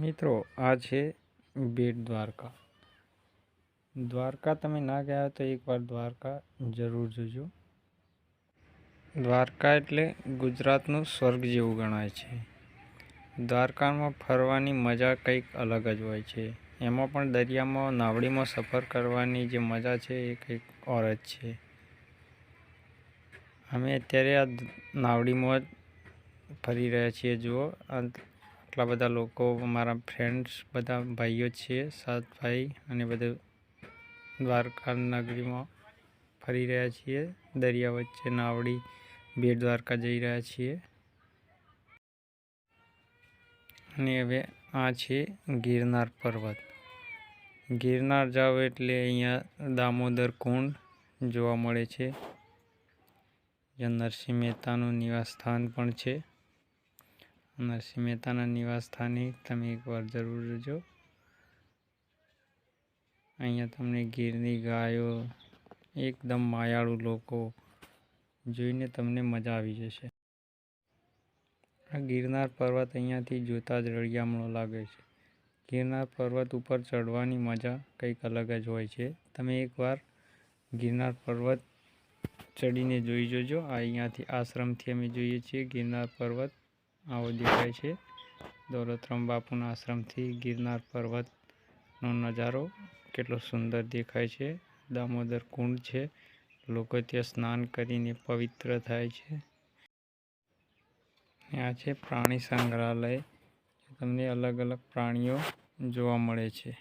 મિત્રો, આ છે બેટ દ્વારકા. દ્વારકા તમે ના ગયા હોય તો એકવાર દ્વારકા જરૂર જોજો. દ્વારકા એટલે ગુજરાતનું સ્વર્ગ જેવું ગણાય છે. દ્વારકામાં ફરવાની મજા કંઈક અલગ જ હોય છે. એમાં પણ દરિયામાં, નાવડીમાં સફર કરવાની જે મજા છે એ કંઈક ઓર જ છે. અમે અત્યારે આ નાવડીમાં જ ફરી રહ્યા છીએ, જુઓ. આટલા બધા લોકો મારા ફ્રેન્ડ્સ બધા ભાઈઓ છીએ, સાત ભાઈ અને બધે દ્વારકા નગરીમાં ફરી રહ્યા છીએ. દરિયા વચ્ચે નાવડી બેટ દ્વારકા જઈ રહ્યા છીએ. અને હવે આ છે ગિરનાર પર્વત. ગિરનાર જાઓ એટલે અહીંયા દામોદર કુંડ જોવા મળે છે. જ્યાં નરસિંહ મહેતાનું નિવાસ સ્થાન પણ છે. નરસિંહ મહેતાના નિવાસ સ્થાને તમે એકવાર જરૂર જજો અહીંયા તમને ગીરની ગાયો, એકદમ માયાળુ લોકો જોઈને તમને મજા આવી જશે. આ ગિરનાર પર્વત અહીંયાથી જોતા જ રળિયામણો લાગે છે. ગિરનાર પર્વત ઉપર ચડવાની મજા કંઈક અલગ જ હોય છે. તમે એકવાર ગિરનાર પર્વત ચડીને જોઈ જોજો. આ અહીંયાથી આશ્રમથી અમે જોઈએ છીએ. ગિરનાર પર્વત આવો દેખાય છે. દોલતરામ બાપુના આશ્રમથી ગિરનાર પર્વતનો નજારો કેટલો સુંદર દેખાય છે. દામોદર કુંડ છે. લોકો ત્યાં સ્નાન કરીને પવિત્ર થાય છે. આ છે પ્રાણી સંગ્રહાલય. તમને અલગ અલગ પ્રાણીઓ જોવા મળે છે.